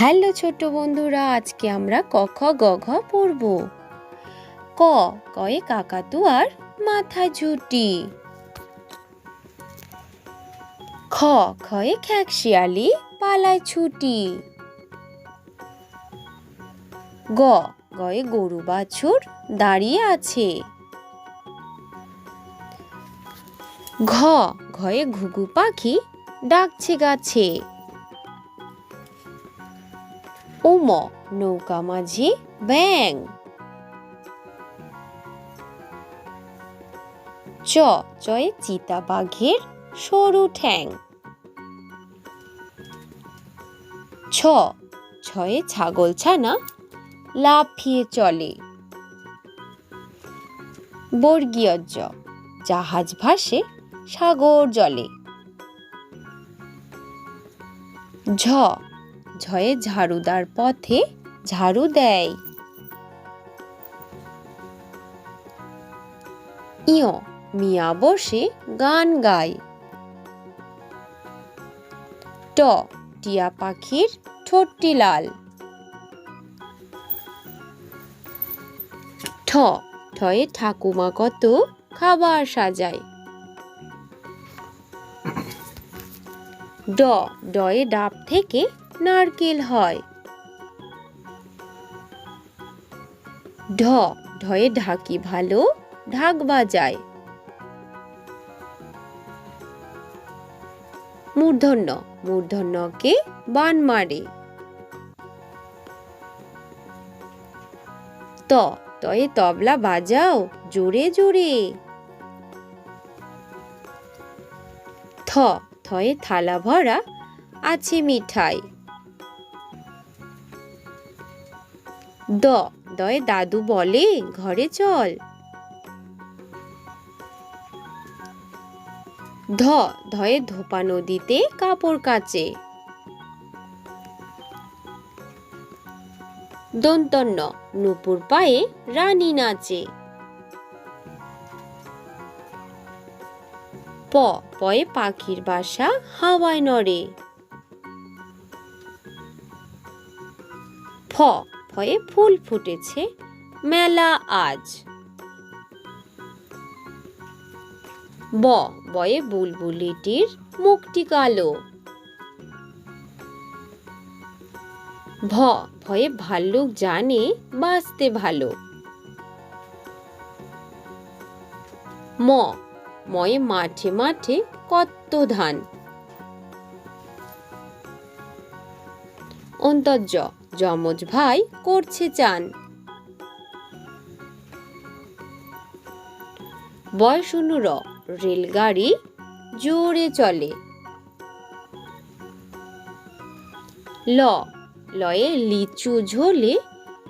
Hello ছোট্ট বন্ধুরা, আজকে আমরা ক খ গ ঘ পড়ব। ক, কয়ে কাকাতুয়ার মাথা ঝুটি। খ, খয়ে খ্যাকশিয়ালি পালায় ছুটি। গ, গয়ে গরু বাছুর দাঁড়িয়ে আছে। ঘ, ঘয়ে ঘুঘু পাখি ডাকছে গাছে। উম নৌকা মাঝি ব্যাং চ চয়ে চিতা বাঘের সরু ঠ্যাং ছ ছয়ে ছাগল ছানা লাফিয়ে চলে বর্গীয় জ জাহাজ ভাসে সাগর জলে ঝ ঝয়ে ঝাড়ুদার পথে ঝাড়ু দেয়। ইয়, মিয়া বসে গান গায়। ট, টিয়া পাখির ঠোঁটটি লাল। ঠ, ঠয়ে ঠাকুমা কত খাবার সাজায়। ড, ডয়ে ডাব থেকে নারকেল হয়। ঢ, ঢয়ে ঢাকি ভালো, ঢাক বাজায়। মূর্ধন্য, মূর্ধন্যকে বান মারে। ত, তয়ে তবলা বাজাও, জোরে জোরে। থ, থয়ে থালা ভরা, আছে মিঠাই। দ, দয়ে দাদু বলে ঘরে চল। ধ, ধয়ে ধোপা নদীতে কাপড় কাচে। দন্তন্য, নূপুর পায়ে রানী নাচে। প, পয়ে পাখির বাসা হাওয়ায় নড়ে। ফ ফয়ে ফুল ফুটেছে। মেলা আজ। ব, বয়ে বুলবুলিটির মুখটি কালো। ভ, ভয়ে ভাল্লুক জানে বাঁচতে ভালো। ম, ময়ে মাঠে মাঠে কত ধান। অন্তর্য যমজ ভাই করছে চান। বয়স অনুর রেলগাড়ি জোরে চলে। ল, লয়ে লিচু ঝোলে,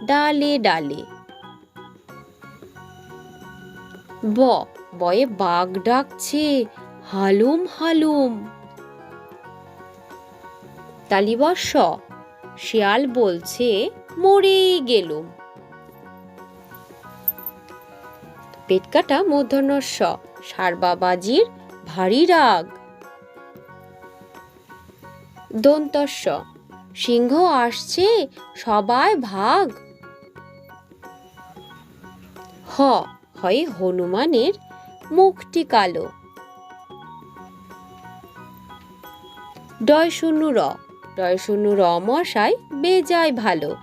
ডালে ডালে। ব, বয়ে বাঘ ডাকছে, হালুম হালুম। তালিবর্ষ শিয়াল বলছে, মরেই গেলুম। পেটকাটা মূর্ধন্যস্ব সারবাবাজির ভারী রাগ। দন্তস্ব, সিংহ আসছে, সবাই ভাগ। হ, হয় হনুমানের মুখটি কালো। ডয় শূন্য র ডয় শূন্য র মশাই বেজায় ভালো।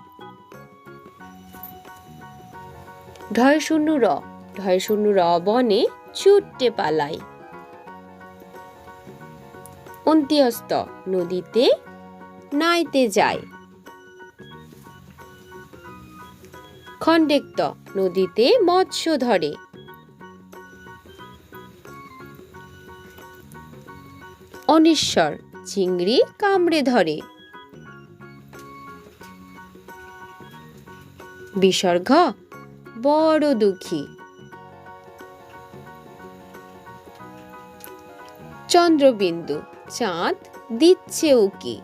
ঢয় শূন্য র ঢয়শূন্য র বনে ছুটতে পালায় অন্ত্যস্ত, নদীতে নাইতে যায়। খণ্ডেক্ত, নদীতে মৎস্য ধরে। অনিশ্বর, চিংড়ি কামড়ে ধরে। বিসর্গ বড় দুঃখী। চন্দ্রবিন্দু চাঁদ দিচ্ছে উকি।